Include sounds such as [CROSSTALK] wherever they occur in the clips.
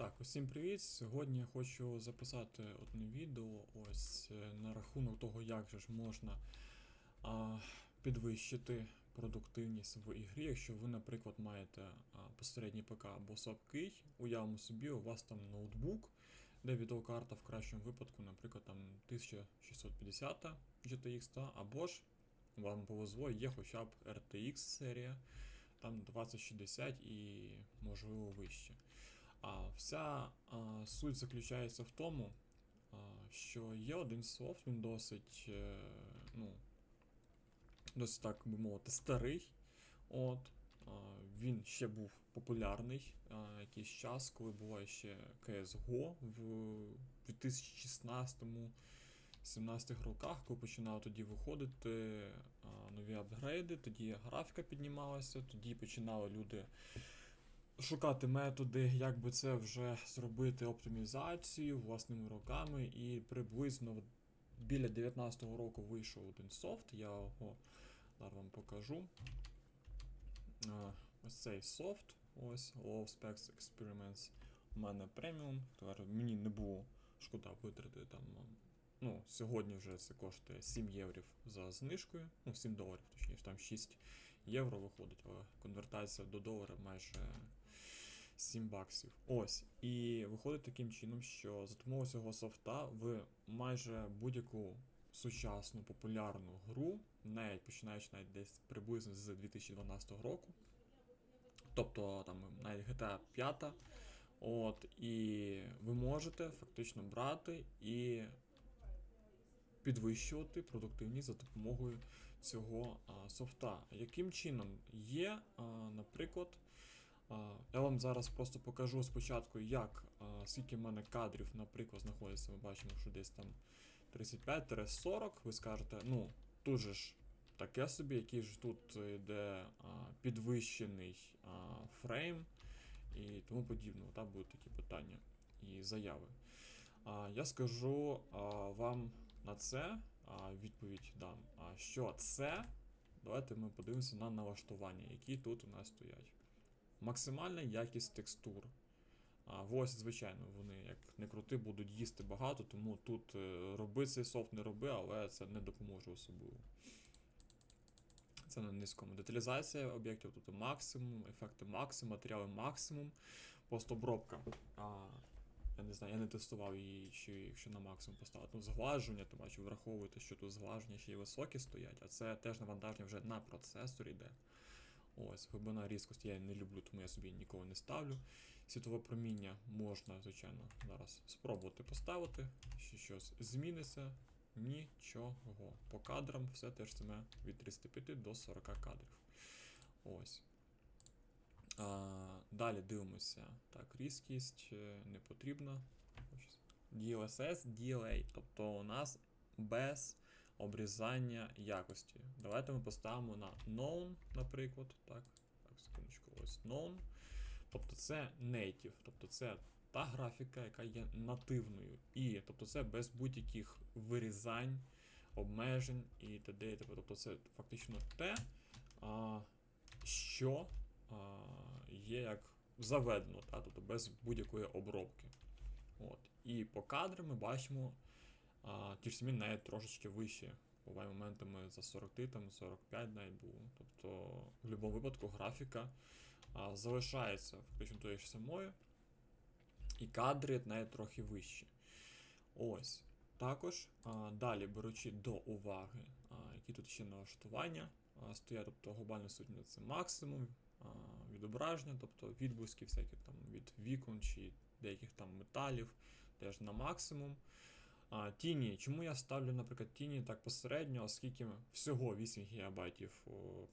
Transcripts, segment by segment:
Так, усім привіт! Сьогодні я хочу записати одне відео ось е, на рахунок того, як же ж можна а, підвищити продуктивність в ігрі. Якщо ви, наприклад, маєте а, посередній ПК або слабкий, уявимо собі, у вас там ноутбук, де відеокарта в кращому випадку, наприклад, там 1650 GTX, або ж вам повезло, є хоча б RTX серія, там 2060 і можливо вище. А вся а, суть заключається в тому, а, що є один софт, він досить, е, ну, досить так би мовити, старий. От, а, він ще був популярний а, якийсь час, коли була ще CSGO в 2016 17 роках, коли починали тоді виходити а, нові апгрейди, тоді графіка піднімалася, тоді починали люди шукати методи, як би це вже зробити оптимізацію власними руками. І приблизно біля 19-го року вийшов один софт, я його зараз вам покажу. Ось цей софт, ось Low Specs Experiments. У мене преміум. Тепер мені не було шкода витрати там. Ну, сьогодні вже це коштує 7 євро за знижкою, ну 7 доларів, точніше, там 6 євро виходить, але конвертація до долара майже 7 баксів. Ось. І виходить таким чином, що за допомогою цього софта ви майже будь-яку сучасну популярну гру, навіть починаючи навіть десь приблизно з 2012 року. Тобто там навіть GTA 5. От, і ви можете фактично брати і підвищувати продуктивність за допомогою цього а, софта. Яким чином є, а, наприклад, я вам зараз просто покажу спочатку, як скільки в мене кадрів, наприклад, знаходиться. Ми бачимо, що десь там 35-40. Ви скажете, ну, тут же ж таке собі, який ж тут йде підвищений фрейм і тому подібне. Та будуть такі питання і заяви. Я скажу вам на це відповідь дам. Що це? Давайте ми подивимося на налаштування, які тут у нас стоять. Максимальна якість текстур. А, ось, звичайно, вони, як не крути, будуть їсти багато, тому тут е, роби цей софт не роби, але це не допоможе особливо. Це на низькому. Деталізація об'єктів тут максимум, ефекти максимум, матеріали максимум. Просто обробка. А, я не знаю, я не тестував її, чи якщо на максимум поставити. Ну, зглажування, то бачу, враховуйте, що тут зглаження ще й високі стоять, а це теж навантаження вже на процесор йде. Ось, глибина різкості я не люблю, тому я собі ніколи не ставлю. Світове проміння можна, звичайно, зараз спробувати поставити, що щось зміниться. Нічого. По кадрам все теж саме від 35 до 40 кадрів. Ось. А, далі дивимося. Так, різкість е, не потрібна. DLSS, DLA. Тобто у нас без обрізання якості. Давайте ми поставимо на known, наприклад. Так, так, секундочку, ось known. Тобто це native, тобто це та графіка, яка є нативною. І тобто це без будь-яких вирізань, обмежень і т.д. Тобто це фактично те, що є як заведено, та? тобто без будь-якої обробки. От. І по кадрам ми бачимо а, ті ж самі навіть трошечки вищі. Буває моментами за 40, там 45 навіть було. Тобто, в будь-якому випадку графіка а, залишається фактично тою ж самою. І кадри навіть трохи вищі. Ось. Також а, далі беручи до уваги, а, які тут ще налаштування а, стоять, тобто глобальне сутнє це максимум, а, відображення, тобто відблиски всякі там від вікон чи деяких там металів, теж на максимум. А, тіні. Чому я ставлю, наприклад, тіні так посередньо, оскільки всього 8 ГБ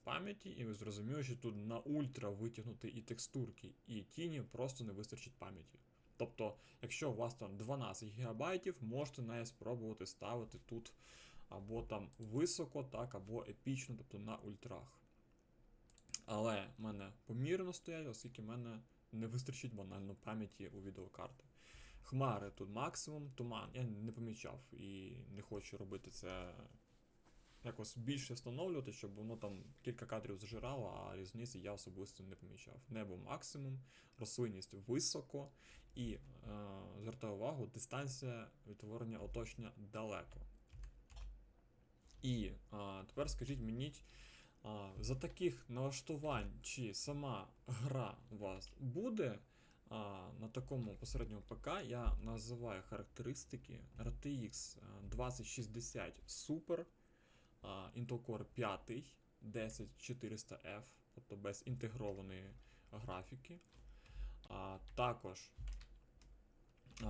пам'яті, і ви зрозуміли, що тут на ультра витягнути і текстурки, і тіні просто не вистачить пам'яті. Тобто, якщо у вас там 12 ГБ, можете навіть спробувати ставити тут або там високо, так, або епічно, тобто на ультрах. Але в мене помірно стоять, оскільки в мене не вистачить банально пам'яті у відеокарти. Хмари тут максимум, туман. Я не помічав і не хочу робити це якось більше встановлювати, щоб воно там кілька кадрів зжирало, а різниці я особисто не помічав. Небо максимум, рослинність високо, І е, звертаю увагу, дистанція відтворення оточення далеко. І а, тепер скажіть мені, а, за таких налаштувань, чи сама гра у вас буде на такому посередньому ПК, я називаю характеристики RTX 2060 Super, а, Intel Core 5 10400F, тобто без інтегрованої графіки. А, також а,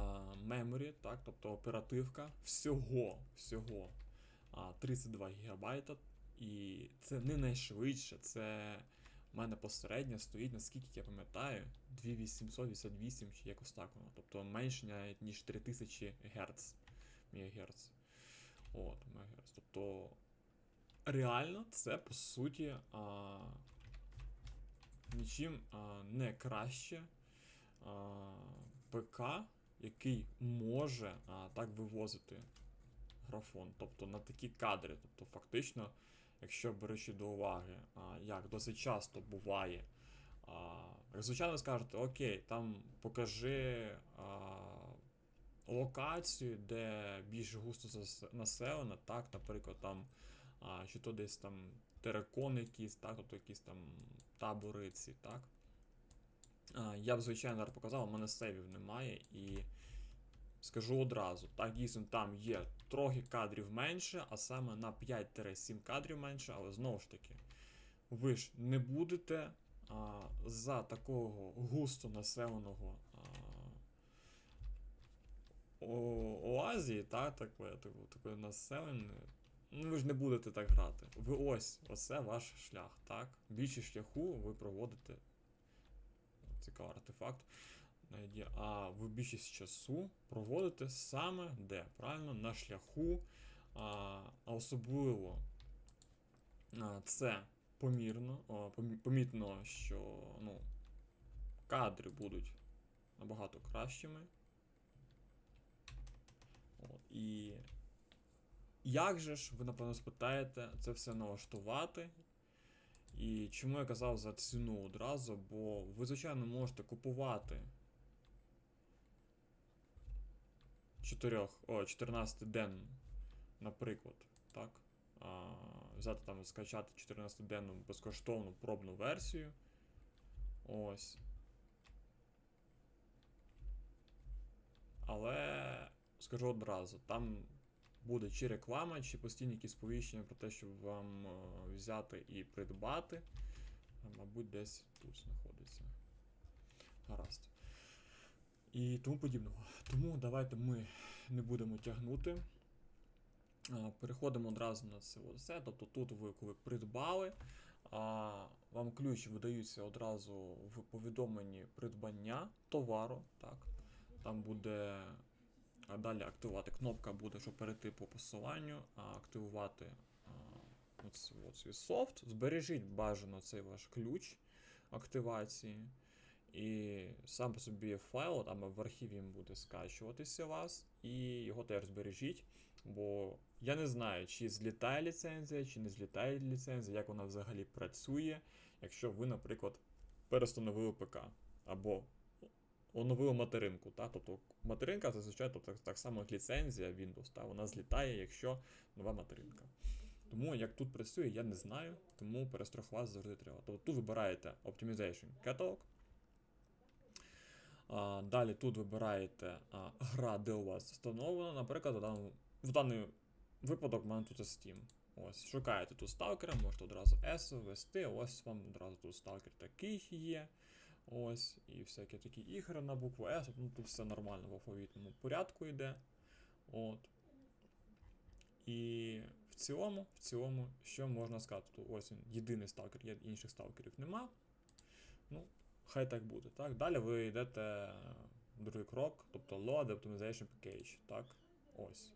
memory, так, тобто оперативка всього, всього а, 32 ГБ. І це не найшвидше, це в мене посередньо стоїть, наскільки я пам'ятаю, 2888 чи якось так воно. Тобто менше ніж 3000 Гц. МГц. От, МГц. Тобто реально це по суті а, нічим а, не краще а, ПК, який може а, так вивозити графон, тобто на такі кадри. Тобто, фактично, якщо беручи до уваги, як досить часто буває, звичайно ви скажете, окей, там покажи локацію, де більш густо населено, так, наприклад, там, чи то десь там терекон якісь, так, тобто якісь там табори ці, так. Я б, звичайно, показав, у мене сейвів немає і. Скажу одразу, так, дійсно, там є трохи кадрів менше, а саме на 5-7 кадрів менше, але знову ж таки, ви ж не будете а, за такого густо населеного а, оазії, так, таке, таке, населення. Ну, ви ж не будете так грати. Ви ось, оце ваш шлях, так? Більшість шляху ви проводите. Цікавий артефакт. Найді- А ви більшість часу проводите саме де? Правильно, на шляху. А особливо це помірно, помітно, що ну, кадри будуть набагато кращими. От, і як же ж, ви напевно спитаєте, це все налаштувати? І чому я казав за ціну одразу? Бо ви, звичайно, можете купувати 4, о, 14 ден, наприклад, так? А, взяти там, скачати 14 денну безкоштовну пробну версію. Ось. Але скажу одразу, там буде чи реклама, чи постійні якісь сповіщення про те, щоб вам е, взяти і придбати. Мабуть, десь тут знаходиться. Гаразд. І тому подібного. Тому давайте ми не будемо тягнути. Переходимо одразу на це все. Тобто тут ви коли придбали, а, вам ключ видаються одразу в повідомленні придбання товару. Так? Там буде далі активувати кнопка буде, щоб перейти по посиланню, а активувати а, свій софт. Збережіть бажано цей ваш ключ активації. І сам по собі файл, там в архіві він буде скачуватися у вас, і його теж збережіть. Бо я не знаю, чи злітає ліцензія, чи не злітає ліцензія, як вона взагалі працює, якщо ви, наприклад, перестановили ПК або оновили материнку. Та? Тобто материнка зазвичай тобто, так, само, як ліцензія Windows, та? вона злітає, якщо нова материнка. Тому як тут працює, я не знаю, тому перестрахувати завжди треба. Тобто тут вибираєте Optimization Catalog. Далі тут вибираєте гра, де у вас встановлена. Наприклад, в даний випадок в мене тут Steam. Ось, шукаєте тут сталкера, можете одразу S ввести, ось вам одразу тут сталкер такий є. Ось, і всякі такі ігри на букву S, ну тут все нормально в алфавітному порядку йде. От. І в цілому, в цілому, що можна сказати? Тут ось він єдиний сталкер, інших сталкерів нема. Ну, хай так буде. Так? Далі ви йдете другий крок, тобто Load Optimization Package. Так? Ось.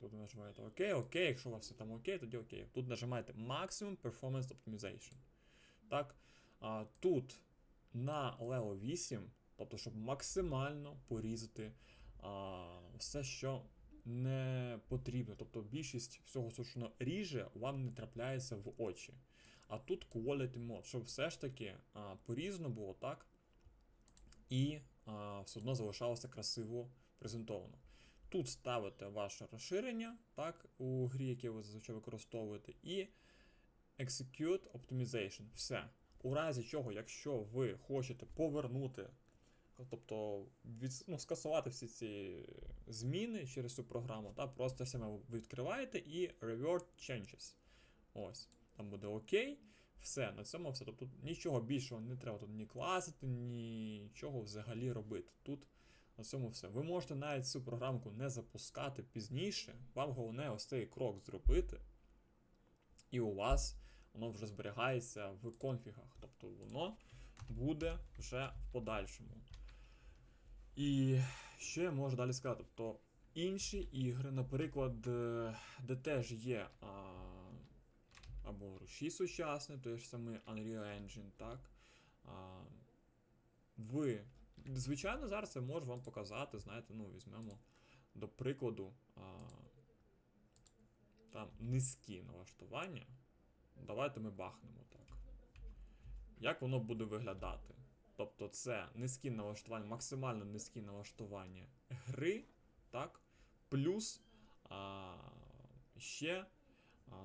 Тут ви нажимаєте ОК, ОК, якщо у вас все там окей, тоді окей. Тут нажимаєте Maximum Performance Optimization. Так? А, тут на Leo 8, тобто, щоб максимально порізати а, все, що не потрібно. Тобто більшість всього, що ріже, вам не трапляється в очі. А тут Quality Mode, щоб все ж таки а, порізно було так. І а, все одно залишалося красиво презентовано. Тут ставите ваше розширення, так, у грі, яке ви зазвичай використовуєте, і Execute Optimization. Все. У разі чого, якщо ви хочете повернути, тобто від, ну, скасувати всі ці зміни через цю програму, та, просто саме відкриваєте і Revert Changes. Ось. Там буде ОК. Все, на цьому все. Тобто нічого більшого не треба тут ні класити, нічого взагалі робити. Тут на цьому все. Ви можете навіть цю програмку не запускати пізніше. Вам головне ось цей крок зробити. І у вас воно вже зберігається в конфігах. Тобто воно буде вже в подальшому. І що я можу далі сказати? Тобто інші ігри, наприклад, е, де теж є а, або руші сучасні, той ж самий Unreal Engine, так? А, ви, звичайно, зараз я можу вам показати, знаєте, ну, візьмемо до прикладу а, там низькі налаштування. Давайте ми бахнемо так. Як воно буде виглядати? Тобто це низькі налаштування, максимально низькі налаштування гри, так? Плюс а, ще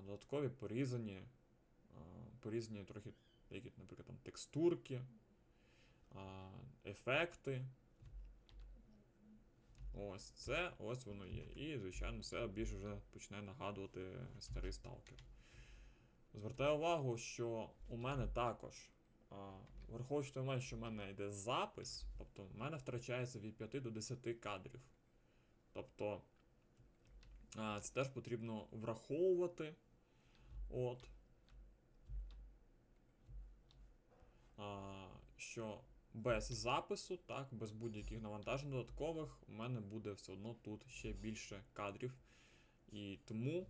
додаткові порізані, порізані трохи, які, наприклад, там текстурки, ефекти. Ось це, ось воно є. І, звичайно, це більше вже починає нагадувати старий сталкер. Звертаю увагу, що у мене також, враховуючи той момент, що в мене йде запис, тобто в мене втрачається від 5 до 10 кадрів. Тобто це теж потрібно враховувати. От. Що без запису, так, без будь-яких навантажень додаткових, у мене буде все одно тут ще більше кадрів. І тому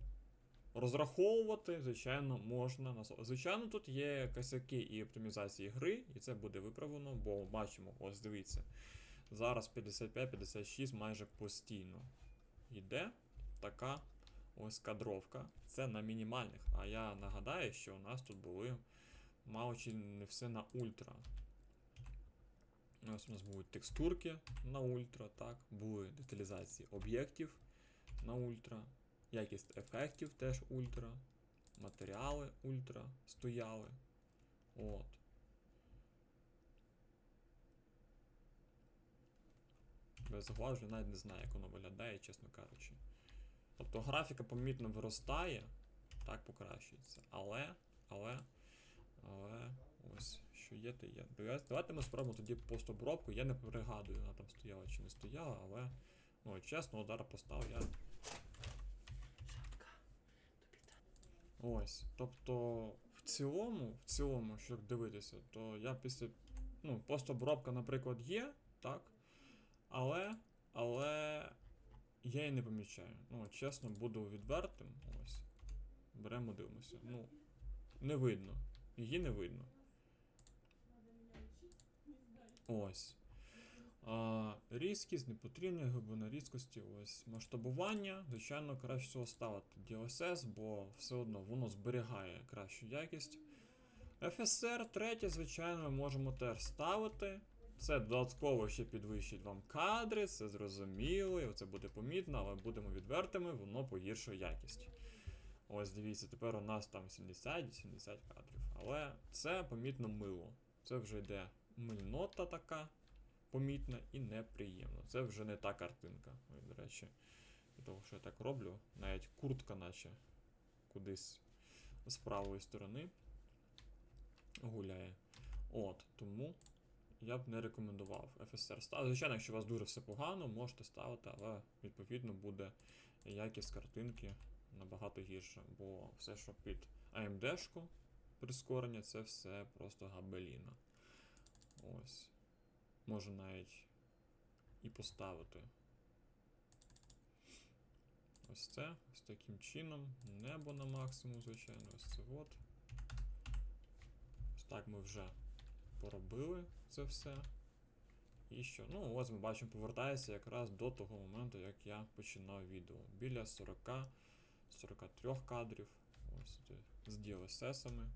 розраховувати, звичайно, можна. Звичайно, тут є косяки і оптимізації гри, і це буде виправлено, бо бачимо, ось дивіться. Зараз 55-56 майже постійно йде така ось кадровка. Це на мінімальних. А я нагадаю, що у нас тут були мало чи не все на ультра. Ось у нас будуть текстурки на ультра, так, були деталізації об'єктів на ультра, якість ефектів теж ультра, матеріали ультра стояли. От. Без глажу навіть не знаю, як воно виглядає, чесно кажучи. Тобто графіка помітно виростає, так покращується. Але, але, але, ось, що є, то є. Давайте- ми спробуємо тоді постобробку. Я не пригадую, вона там стояла чи не стояла, але, ну, чесно, удар поставив я. Ось. Тобто, в цілому, в цілому, щоб дивитися, то я після. Ну, постобробка, наприклад, є, так. Але, але я її не помічаю. Ну, чесно, буду відвертим. Ось. Беремо, дивимося. Ну, не видно. Її не видно. Ось. А, різкість, непотрібна глибина різкості, ось масштабування. Звичайно, краще всього ставити DLSS, бо все одно воно зберігає кращу якість. FSR 3, звичайно, ми можемо теж ставити. Це додатково ще підвищить вам кадри, це зрозуміло, і це буде помітно, але будемо відвертими, воно погіршує якість. Ось дивіться, тепер у нас там 70-80 кадрів. Але це помітно мило. Це вже йде мильнота така помітна і неприємна. Це вже не та картинка. Ой, до речі, того, що я так роблю, навіть куртка, наче кудись з правої сторони гуляє. От, тому я б не рекомендував FSR ставити. Звичайно, якщо у вас дуже все погано, можете ставити, але відповідно буде якість картинки набагато гірша. Бо все, що під AMD-шку прискорення, це все просто габеліна. Ось. Можу навіть і поставити. Ось це, ось таким чином. Небо на максимум, звичайно, ось це от. Ось так ми вже поробили це все. І що? Ну, ось ми бачимо, повертається якраз до того моменту, як я починав відео. Біля 40-43 кадрів. Ось з DLSS-ами.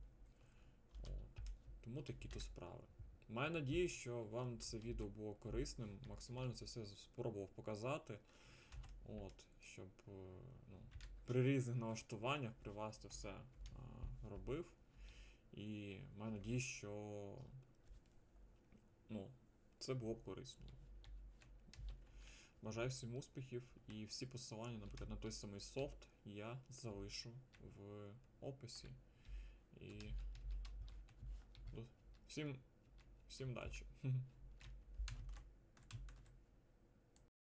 Тому такі то справи. Маю надію, що вам це відео було корисним. Максимально це все спробував показати. От, щоб е, ну, при різних налаштуваннях при вас це все а, робив. І маю надію, що ну, це було б корисно. Бажаю всім успіхів і всі посилання, наприклад, на той самий софт я залишу в описі. І всім, всім удачі. [LAUGHS]